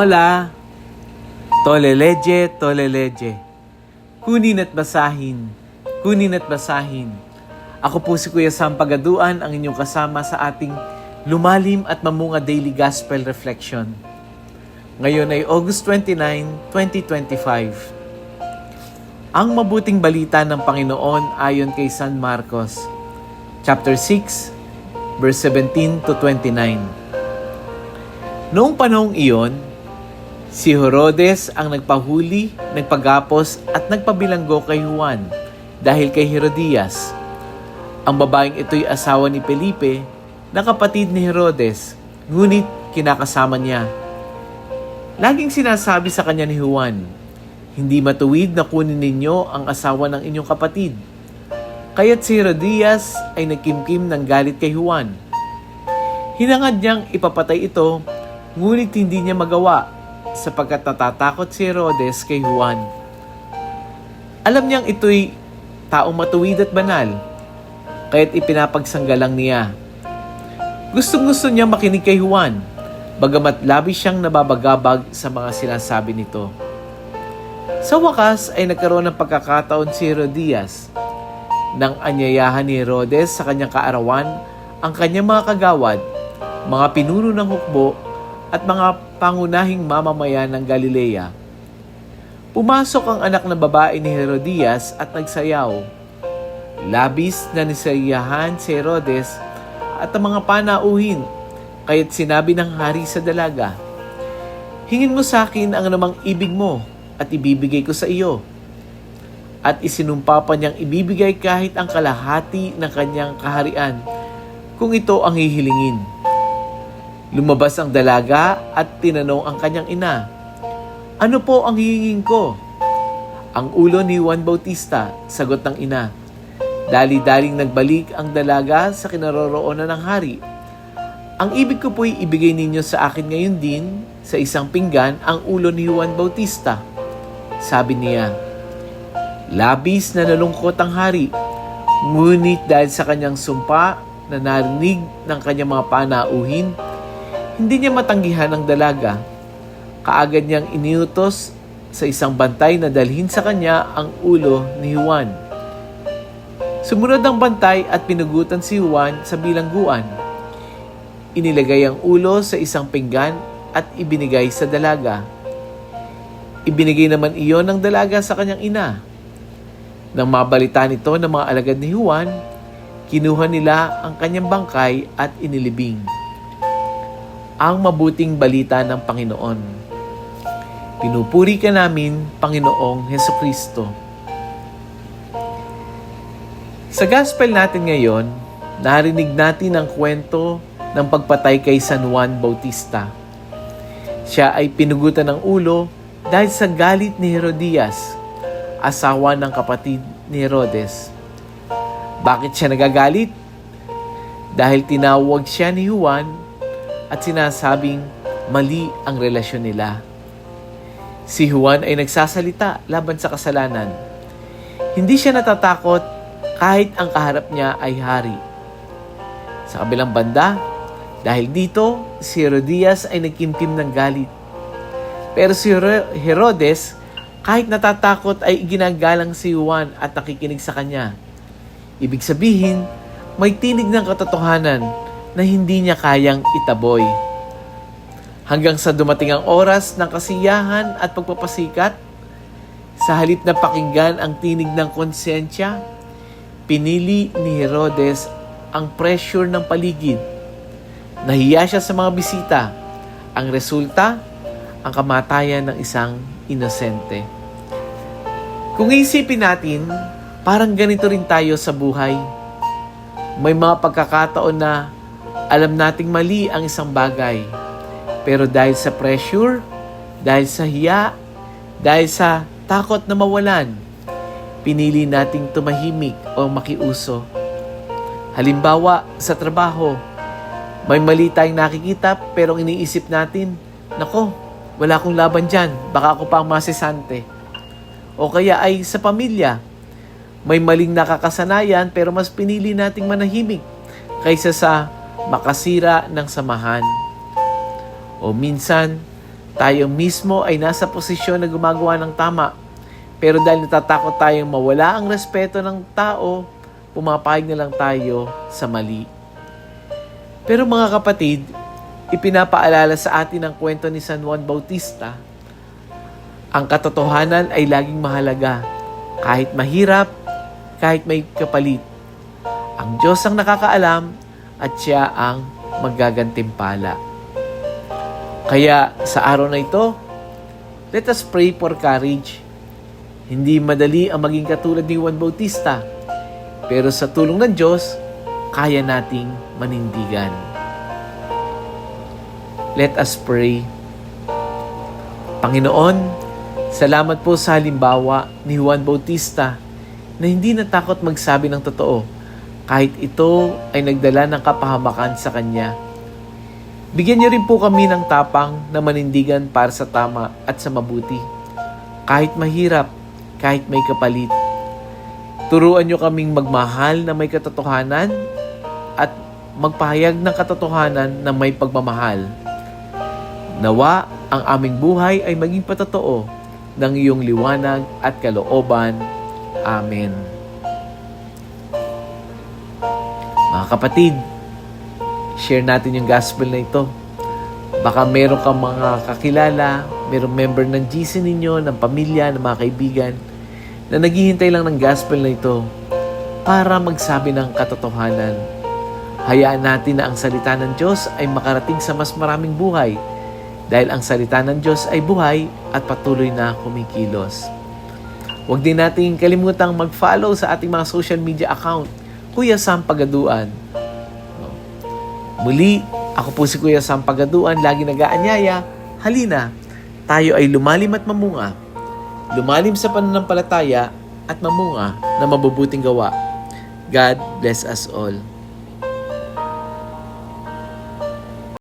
Hola! Toleleje, toleleje. Kunin at basahin, kunin at basahin. Ako po si Kuya Sam Pagaduan, ang inyong kasama sa ating lumalim at mamunga daily gospel reflection. Ngayon ay August 29, 2025. Ang mabuting balita ng Panginoon ayon kay San Marcos, chapter 6, verse 17 to 29. Noong panahong iyon, si Herodes ang nagpahuli, nagpagapos at nagpabilanggo kay Juan dahil kay Herodias. Ang babaeng ito'y asawa ni Felipe na kapatid ni Herodes, ngunit kinakasama niya. Laging sinasabi sa kanya ni Juan, hindi matuwid na kunin ninyo ang asawa ng inyong kapatid. Kaya't si Herodias ay nagkimkim ng galit kay Juan. Hinangad niyang ipapatay ito, ngunit hindi niya magawa sapagkat natatakot si Herodes kay Juan. Alam niyang ito'y taong matuwid at banal, kaya't ipinapagsanggalang niya. Gustong gusto niya makinig kay Juan, bagamat labis siyang nababagabag sa mga sinasabi nito. Sa wakas ay nagkaroon ng pagkakataon si Herodias nang anyayahan ni Herodes sa kanyang kaarawan ang kanyang mga kagawad, mga pinuno ng hukbo at mga pangunahing mamamayan ng Galilea. Pumasok ang anak ng babae ni Herodias at nagsayaw. Labis na nisayahan si Herodes at ang mga panauhin, kaya't sinabi ng hari sa dalaga, Hingin mo sa akin ang anumang ibig mo at ibibigay ko sa iyo. At isinumpa pa niyang ibibigay kahit ang kalahati ng kanyang kaharian kung ito ang hihilingin. Lumabas ang dalaga at tinanong ang kanyang ina, Ano po ang hihingin ko? Ang ulo ni Juan Bautista, sagot ng ina. Dali-daling nagbalik ang dalaga sa kinaroroonan ng hari. Ang ibig ko po'y ibigay ninyo sa akin ngayon din sa isang pinggan ang ulo ni Juan Bautista. Sabi niya, Labis na nalungkot ang hari, ngunit dahil sa kanyang sumpa na narinig ng kanyang mga panauhin, hindi niya matanggihan ang dalaga. Kaagad niyang iniutos sa isang bantay na dalhin sa kanya ang ulo ni Juan. Sumunod ang bantay at pinugutan si Juan sa bilangguan. Inilagay ang ulo sa isang pinggan at ibinigay sa dalaga. Ibinigay naman iyon ng dalaga sa kanyang ina. Nang mabalita nito ng mga alagad ni Juan, kinuha nila ang kanyang bangkay at inilibing. Ang mabuting balita ng Panginoon. Pinupuri ka namin, Panginoong Heso Kristo. Sa gospel natin ngayon, narinig natin ang kwento ng pagpatay kay San Juan Bautista. Siya ay pinugutan ng ulo dahil sa galit ni Herodias, asawa ng kapatid ni Herodes. Bakit siya nagagalit? Dahil tinawag siya ni Juan at sinasabing mali ang relasyon nila. Si Juan ay nagsasalita laban sa kasalanan. Hindi siya natatakot kahit ang kaharap niya ay hari. Sa kabilang banda, dahil dito, si Herodias ay nagkimkim ng galit. Pero si Herodes, kahit natatakot ay ginagalang si Juan at nakikinig sa kanya. Ibig sabihin, may tinig ng katotohanan na hindi niya kayang itaboy. Hanggang sa dumating ang oras ng kasiyahan at pagpapasikat, sa halip na pakinggan ang tinig ng konsensya, pinili ni Herodes ang pressure ng paligid. Nahiya siya sa mga bisita. Ang resulta, ang kamatayan ng isang inosente. Kung isipin natin, parang ganito rin tayo sa buhay. May mga pagkakataon na alam nating mali ang isang bagay. Pero dahil sa pressure, dahil sa hiya, dahil sa takot na mawalan, pinili nating tumahimik o makiuso. Halimbawa, sa trabaho, may mali tayong nakikita pero iniisip natin, nako, wala akong laban dyan, baka ako pa ang masisante. O kaya ay sa pamilya, may maling nakakasanayan pero mas pinili nating manahimik kaysa sa makasira ng samahan. O minsan, Tayo mismo ay nasa posisyon na gumagawa ng tama. Pero dahil natatakot tayong mawala ang respeto ng tao, pumapayag na lang tayo sa mali. Pero mga kapatid, ipinapaalala sa atin ang kwento ni San Juan Bautista. Ang katotohanan ay laging mahalaga, kahit mahirap, kahit may kapalit. Ang Diyos ang nakakaalam at siya ang magagantimpala. Kaya sa araw na ito, let us pray for courage. Hindi madali ang maging katulad ni Juan Bautista, pero sa tulong ng Diyos, kaya nating manindigan. Let us pray. Panginoon, salamat po sa halimbawa ni Juan Bautista na hindi natakot magsabi ng totoo kahit ito ay nagdala ng kapahamakan sa kanya. Bigyan niyo rin po kami ng tapang na manindigan para sa tama at sa mabuti. Kahit mahirap, kahit may kapalit. Turuan niyo kaming magmahal na may katotohanan at magpahayag ng katotohanan na may pagmamahal. Nawa ang aming buhay ay maging patotoo ng iyong liwanag at kalooban. Amen. Kapatid, share natin yung gospel na ito. Baka meron kang mga kakilala, merong member ng GC ninyo, ng pamilya, ng mga kaibigan, na naghihintay lang ng gospel na ito para magsabi ng katotohanan. Hayaan natin na ang salita ng Diyos ay makarating sa mas maraming buhay dahil ang salita ng Diyos ay buhay at patuloy na kumikilos. Huwag din natin kalimutang mag-follow sa ating mga social media account, Kuya Sam Pagaduan. Muli, ako po si Kuya Sam Pagaduan, lagi nag-aanyaya. Halina, tayo ay lumalim at mamunga. Lumalim sa pananampalataya at mamunga na mabubuting gawa. God bless us all.